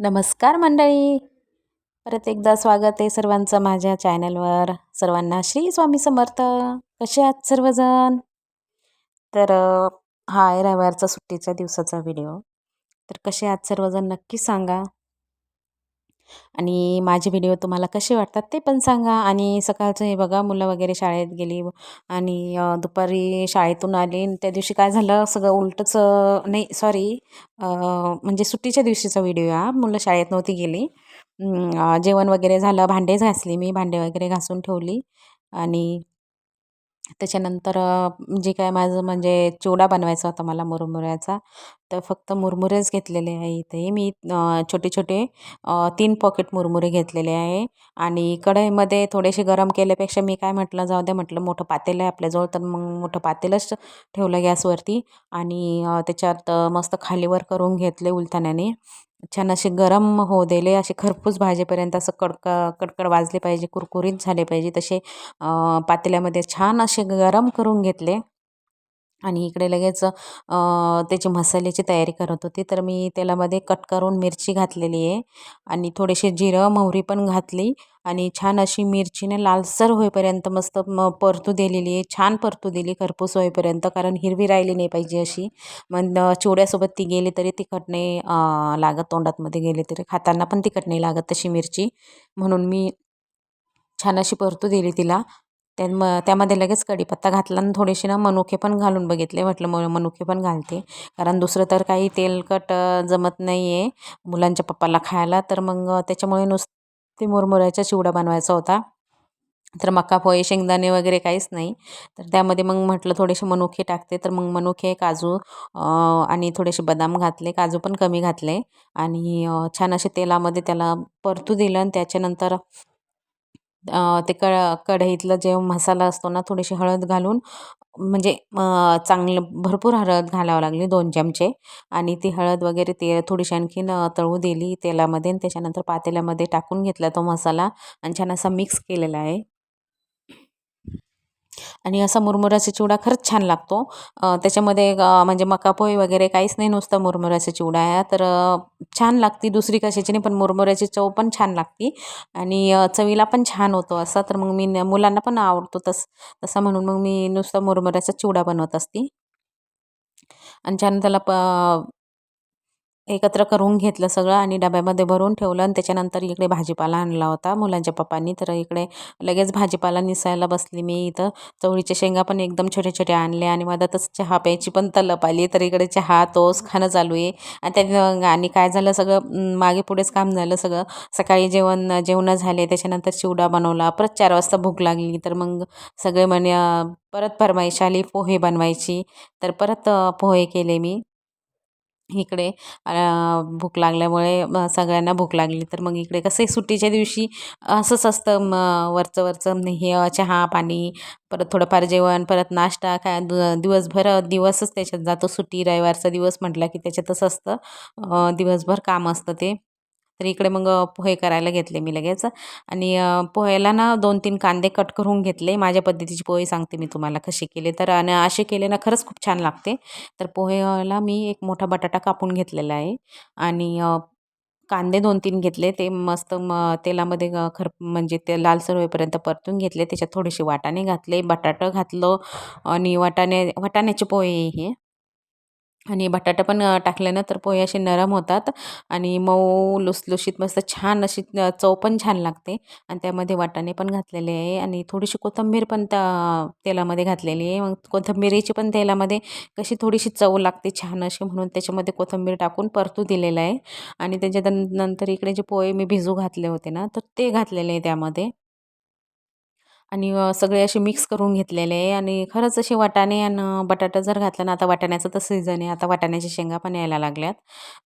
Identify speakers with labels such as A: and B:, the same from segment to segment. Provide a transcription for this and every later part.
A: नमस्कार मंडळी. परत एकदा स्वागत आहे सर्वांचं माझ्या चॅनलवर. सर्वांना श्री स्वामी समर्थ. कसे आहात सर्वजण? तर हा आहे रविवारचा सुट्टीच्या दिवसाचा व्हिडिओ. तर कसे आहात सर्वजण नक्की सांगा. आणि माझे व्हिडिओ तुम्हाला कसे वाटतात ते पण सांगा. आणि सकाळचं हे बघा मुलं वगैरे शाळेत गेली आणि दुपारी शाळेतून आली त्या दिवशी काय झालं सगळं उलटंच नाही सॉरी म्हणजे सुट्टीच्या दिवशीचा व्हिडिओ हा. मुलं शाळेत नव्हती गेली. जेवण वगैरे झालं भांडे घासली मी भांडे वगैरे घासून ठेवली. आणि त्याच्यानंतर जे काय माझं म्हणजे चिवडा बनवायचा होता मला मुरमुऱ्याचा तर फक्त मुरमुरेच घेतलेले आहे इथे. मी छोटे छोटे तीन पॉकेट मुरमुरे घेतलेले आहे. आणि कढईमध्ये थोडेसे गरम केल्यापेक्षा मी काय म्हटलं जाऊ द्या म्हटलं मोठं पातेलं आहे आपल्याजवळ तर मग मोठं पातेलंच ठेवलं गॅसवरती. आणि त्याच्यात मस्त खालीवर करून घेतले उलथाण्याने. छान असे गरम होऊ दिले असे खरपूस भाजेपर्यंत असं कडक कडकड वाजले पाहिजे कुरकुरीत झाले पाहिजे तसे पातेल्यामध्ये छान असे गरम करून घेतले. आणि इकडे लगेच त्याची मसाल्याची तयारी करत होती. तर मी तेलामध्ये कट करून मिरची घातलेली आहे आणि थोडेसे जिरं मोहरी पण घातली आणि छान अशी मिरचीने लालसर होईपर्यंत मस्त म परतू दिलेली आहे. छान परतू दिली खरपूस होईपर्यंत कारण हिरवी राहिली नाही पाहिजे अशी. मग चिवड्यासोबत ती गेली तरी तिखट नाही लागत. तोंडातमध्ये गेली तरी खाताना पण तिखट नाही लागत तशी मिरची. म्हणून मी छान अशी परतू दिली तिला. त्या म त्यामध्ये लगेच कढीपत्ता घातला आणि थोडेसे ना मनुके पण घालून बघितले. म्हटलं म मनुके पण घालते. कारण दुसरं तर काही तेलकट जमत नाही आहे मुलांच्या पप्पाला खायला. तर मग त्याच्यामुळे नुसती मुरमुऱ्याचा चिवडा बनवायचा होता. तर मका पोहे शेंगदाणे वगैरे काहीच नाही. तर त्यामध्ये मग म्हटलं थोडेसे मनुके टाकते. तर मग मनुके काजू आणि थोडेसे बदाम घातले. काजू पण कमी घातले. आणि छान असे तेलामध्ये त्याला परतू दिलं आणि त्याच्यानंतर ते क कढईतलं जे मसाला असतो ना थोडीशी हळद घालून म्हणजे चांगलं भरपूर हळद घालावं लागली दोन चमचे. आणि ती हळद वगैरे ते थोडीशी आणखीन तळू दिली तेलामध्ये आणि त्याच्यानंतर पातेल्यामध्ये टाकून घेतला तो मसाला आणि छान असा मिक्स केलेला आहे. आणि असा मुरमुऱ्याचा चिवडा खरंच छान लागतो. त्याच्यामध्ये म्हणजे मका पोहे वगैरे काहीच नाही नुसता मुरमुऱ्याचा चिवडा आहे. तर छान लागती दुसरी कशाची नाही पण मुरमुऱ्याची चव पण छान लागती. आणि चवीला पण छान होतो असा. तर मग मी मुलांना पण आवडतो तस तसं म्हणून मग मी नुसतं मुरमुऱ्याचा चिवडा बनवत असते. आणि छान त्याला प एकत्र करून घेतलं सगळं आणि डब्यामध्ये भरून ठेवलं आणि त्याच्यानंतर इकडे भाजीपाला आणला होता मुलांच्या पप्पांनी. तर इकडे लगेच भाजीपाला निसायला बसली मी इथं. चवळीच्या शेंगा पण एकदम छोटे छोटे आणले आणि मधातच चहा प्यायची पण तलप आली. तर इकडे चहा तोस खाणं चालू आहे. आणि त्या आणि काय झालं सगळं? मागे पुढेच काम झालं सगळं. सकाळी जेवण जेवणं झाले. त्याच्यानंतर चिवडा बनवला. परत चार वाजता भूक लागली. तर मग सगळे म्हणे परत फरमाईश आली पोहे बनवायची. तर परत पोहे केले मी. इकडे भूक लागल्यामुळे सगळ्यांना भूक लागली. तर मग इकडे कसं आहे सुट्टीच्या दिवशी असंच असतं मग वरचं वरचं हे चहा पाणी परत थोडंफार जेवण परत नाश्ता काय दिवसभर दिवसच त्याच्यात जातो सुट्टी रविवारचा दिवस म्हटला की त्याच्यातच असतं. दिवसभर काम असतं ते. तर इकडे मग पोहे करायला घेतले मी लगेच. आणि पोह्याला ना दोन तीन कांदे कट करून घेतले. माझ्या पद्धतीची पोहे सांगते मी तुम्हाला कसे केले तर. आणि असे केले ना खरंच खूप छान लागते. तर पोहेला मी एक मोठा बटाटा कापून घेतलेला आहे. आणि कांदे दोन तीन घेतले. ते मस्त म तेलामध्ये खर म्हणजे ते लालसर होईपर्यंत परतून घेतले. त्याच्यात थोडेसे वाटाणे घातले बटाटं घातलं आणि वाटाणे वाटाण्याचे पोहे हे. आणि बटाटा पण टाकल्यानं तर पोहे असे नरम होतात आणि मऊ लुसलुशीत मस्त छान अशी चव पण छान लागते. आणि त्यामध्ये वाटाणे पण घातलेले आहे आणि थोडीशी कोथिंबीर पण त्या तेलामध्ये घातलेली आहे. मग कोथिंबिरीची पण तेलामध्ये कशी थोडीशी चव लागते छान अशी म्हणून त्याच्यामध्ये कोथिंबीर टाकून परतू दिलेलं आहे. आणि त्याच्या नंतर इकडे जे पोहे मी भिजू घातले होते ना तर ते घातलेले आहे त्यामध्ये. आणि सगळे असे मिक्स करून घेतलेले आहे आणि खरंच असे वाटाणे आणि बटाटा जर घातला ना आता वाटाण्याचं तर सीझन आहे. आता वाटाण्याच्या शेंगा पण यायला लागल्यात.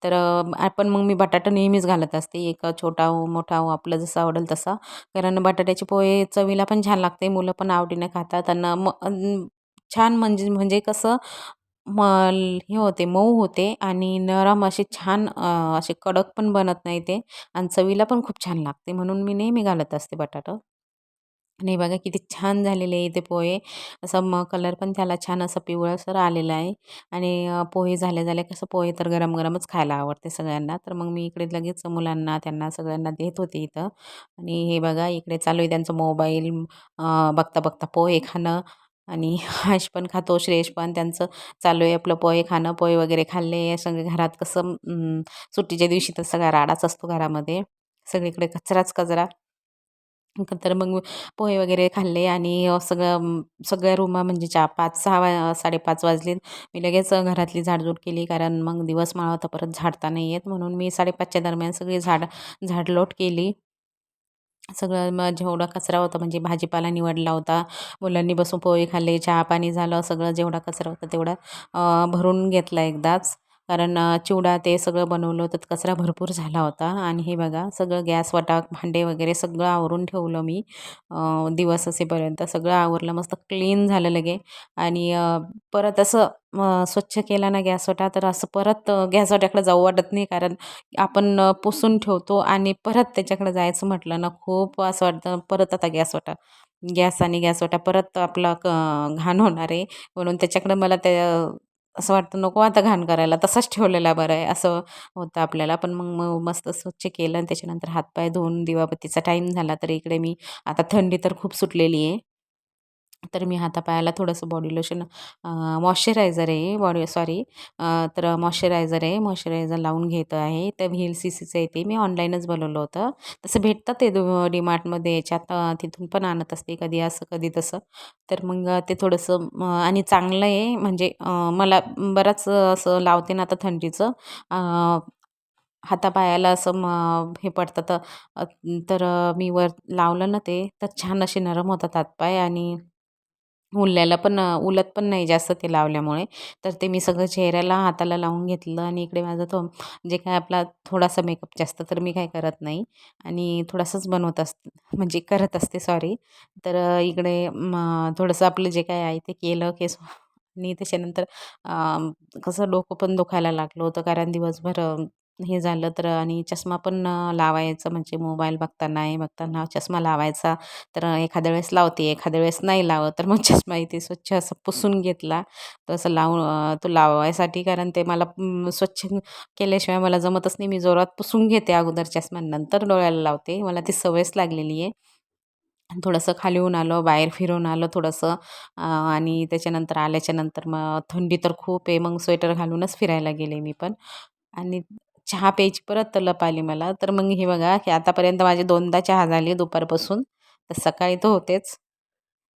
A: तर आपण मग मी बटाटा नेहमीच घालत असते. एक छोटा हो मोठा हो आपलं जसं आवडेल तसा. कारण बटाट्याचे पोहे चवीला पण छान लागते मुलं पण आवडीने खातात आणि म छान म्हणजे म्हणजे कसं म हे होते मऊ होते आणि नरम असे छान असे कडक पण बनत नाही ते आणि चवीला पण खूप छान लागते. म्हणून मी नेहमी घालत असते बटाटा. आणि हे बघा किती छान झालेले आहे इथे पोहे. असं मग कलर पण त्याला छान असं पिवळसर आलेला आहे. आणि पोहे झाले झाले कसं पोहे तर गरम गरमच खायला आवडते सगळ्यांना. तर मग मी इकडे लगेच मुलांना त्यांना सगळ्यांना देत होते इथं. आणि हे बघा इकडे चालू आहे त्यांचं मोबाईल बघता बघता पोहे खाणं. आणि हर्ष पण खातो श्रेयश पण त्यांचं चालू आहे आपलं पोहे खाणं. पोहे वगैरे खाल्ले. सगळे घरात कसं सुट्टीच्या दिवशी तर सगळा राडाच असतो घरामध्ये. सगळीकडे कचराच कचरा. तर मग पोहे वगैरे खाल्ले आणि सगळं सगळ्या रूमा म्हणजे चा पाच सहा वा साडेपाच वाजले मी लगेच घरातली झाडझूड केली कारण मग दिवस माळा होता परत झाडता नाही येत. म्हणून मी साडेपाचच्या दरम्यान सगळी झाड झाडलोट केली. सगळं मग जेवढा कचरा होता म्हणजे भाजीपाला निवडला होता मुलांनी बसून पोहे खाल्ले चहा पाणी झालं सगळं जेवढा कचरा होता तेवढा भरून घेतला एकदाच. कारण चिवडा ते सगळं बनवलं होतं कचरा भरपूर झाला होता. आणि हे बघा सगळं गॅस वाटा भांडे वगैरे सगळं आवरून ठेवलं मी. दिवस असेपर्यंत सगळं आवरलं मस्त क्लीन झालं लगे. आणि परत असं स्वच्छ केला ना गॅसवाटा तर असं परत गॅसवट्याकडे जाऊ वाटत नाही. कारण आपण पुसून ठेवतो आणि परत त्याच्याकडे जायचं म्हटलं ना खूप असं वाटतं परत आता गॅसवाटा गॅस आणि गॅसवाटा परत आपला क घाण होणार आहे. म्हणून त्याच्याकडे मला त्या असं वाटतं नको आता घाण करायला तसाच ठेवलेला बरं आहे. असं होतं आपल्याला. पण मग मग मस्त स्वच्छ केलं आणि त्याच्यानंतर हातपाय धुवून दिवाबत्तीचा टाईम झाला तर इकडे मी आता थंडी तर खूप सुटलेली आहे. तर मी हातापायाला थोडंसं बॉडी लोशन मॉइश्चरायझर आहे बॉडी सॉरी तर मॉइश्चरायझर आहे मॉइश्चरायझर लावून घेतो आहे. तर व्ही एल सी सीचं आहे ते मी ऑनलाईनच बोलवलं होतं. तसं भेटतं ते डीमार्टमध्ये याच्यात तिथून पण आणत असते कधी असं कधी तसं. तर मग ते थोडंसं आणि चांगलं आहे. म्हणजे मला बराच असं लावते ना आता थंडीचं हातापायाला असं म हे पडतं. तर तर मी वर लावलं ना ते तर छान असे नरम होतात हातपाय आणि उलल्याला पण उलत पण नाही जास्त ते लावल्यामुळे. तर ते मी सगळं चेहऱ्याला हाताला लावून घेतलं आणि इकडे माझा तो जे काय आपला थोडासा मेकअप जास्त तर मी काय करत नाही. आणि थोडासाच बनवत अस म्हणजे करत असते सॉरी. तर इकडे थोडंसं आपलं जे काय आहे ते केलं केस आणि त्याच्यानंतर कसं डोकं पण दुखायला लागलं होतं कारण दिवसभर हे झालं तर आणि चष्मा पण लावायचं म्हणजे मोबाईल बघताना हे बघताना चष्मा लावायचा. तर एखाद्या वेळेस लावते एखाद्या वेळेस नाही लावत तर मग चष्मा इथे स्वच्छ असं पुसून घेतला. तर असं लावून तो लावायसाठी कारण ते मला स्वच्छ केल्याशिवाय मला जमतच नाही. मी जोरात पुसून घेते अगोदर चष्मा नंतर डोळ्याला लावते. मला ती सवयच लागलेली आहे. थोडंसं खाली होऊन आलं बाहेर फिरून आलं थोडंसं आणि त्याच्यानंतर आल्याच्यानंतर मग थंडी तर खूप आहे. मग स्वेटर घालूनच फिरायला गेले मी पण. आणि चहा प्यायची परत तलप आली मला. तर मग हे बघा की आतापर्यंत माझे दोनदा चहा झाली दुपारपासून. तर सकाळी तर होतेच.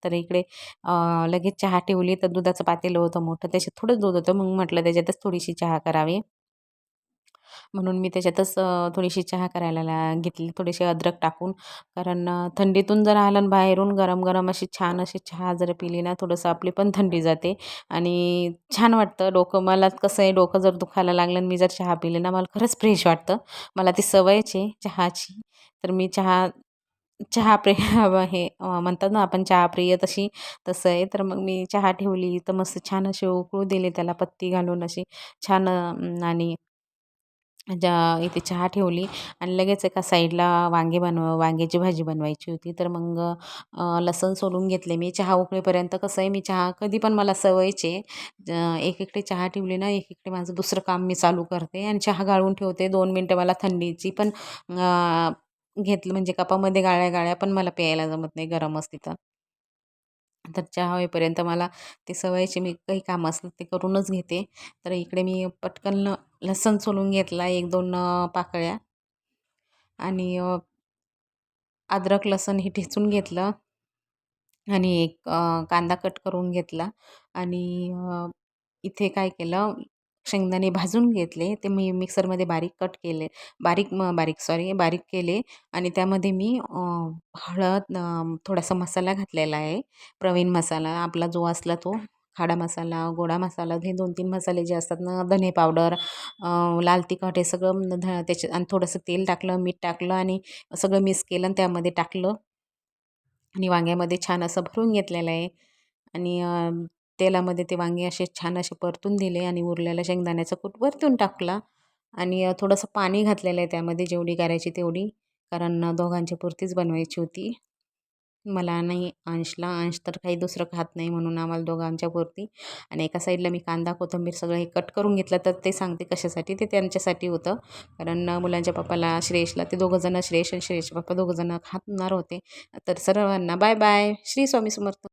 A: तर इकडे लगेच चहा ठेवली. तर दुधाचं पातेलं होतं मोठं. त्याच्यात थोडंच दूध होतं. मग म्हटलं त्याच्यातच थोडीशी चहा करावी. म्हणून मी त्याच्यातच थोडीशी चहा करायला ला घेतली. थोडीशी अद्रक टाकून. कारण थंडीतून जर आलं बाहेरून गरम गरम अशी छान अशी चहा जर पिली ना थोडंसं आपली पण थंडी जाते. आणि छान वाटतं. डोकं मला कसं आहे डोकं जर दुखायला लागलं आणि मी जर चहा पिले ना मला खरंच फ्रेश वाटतं. मला ती सवयच आहे चहाची. तर मी चहा चहा प्रिय हे म्हणतात ना आपण चहा प्रिय तशी तसं आहे. तर मग मी चहा ठेवली. तर मस्त छान असे उकळू दिले त्याला पत्ती घालून अशी छान आणि ज्या इथे चहा ठेवली आणि लगेच एका साईडला वांगे बनव वांग्याची भाजी बनवायची होती. तर मग लसूण सोलून घेतले मी. चहा उकळेपर्यंत कसं आहे मी चहा कधी पण मला सवयचे. एक इकडे चहा ठेवली ना एक इकडे माझं दुसरं काम मी चालू करते आणि चहा गाळून ठेवते. दोन मिनटं मला थंडीची पण घेतलं. म्हणजे कपामध्ये गाळ्या गाळ्या पण मला प्यायला जमत नाही गरम असते तर. तर चहा होईपर्यंत मला ते सवयीचे मी काही काम असलं ते करूनच घेते. तर इकडे मी पटकन लसूण सोलून घेतला एक दोन पाकळ्या. आणि अद्रक लसूण हे ठेचून घेतलं. आणि एक कांदा कट करून घेतला. आणि इथे काय केलं शेंगदाणे भाजून घेतले ते मी मिक्सरमध्ये बारीक कट केले बारीक म बारीक सॉरी बारीक केले आणि त्यामध्ये मी हळद थोडासा मसाला घातलेला आहे प्रवीण मसाला आपला जो असला तो खाडा मसाला गोडा मसाला हे दोन तीन मसाले जे असतात ना धने पावडर लाल तिखट हे सगळं ध त्याच्या आणि थोडंसं तेल टाकलं मीठ टाकलं आणि सगळं मिक्स केलं आणि त्यामध्ये टाकलं. आणि वांग्यामध्ये छान असं भरून घेतलेलं आहे. आणि तेलामध्ये ते वांगे असे छान असे परतून दिले आणि उरलेला शेंगदाण्याचा कूट वरतून टाकला. आणि थोडंसं पाणी घातलेलं आहे त्यामध्ये जेवढी करायची तेवढी कारण दोघांच्या पुरतीच बनवायची होती. मला नाही अंशला अंश तर काही दुसरं खात नाही म्हणून आम्हाला दोघांच्या पुरती. आणि एका साईडला मी कांदा कोथिंबीर सगळं हे कट करून घेतलं तर ते सांगते कशासाठी ते त्यांच्यासाठी होतं. कारण मुलांच्या पप्पाला श्रेयशला ते दोघंजणं श्रेयश आणि श्रेयश पप्पा दोघंजणं खातणार होते. तर सर्वांना बाय बाय. श्री स्वामी समर्थ.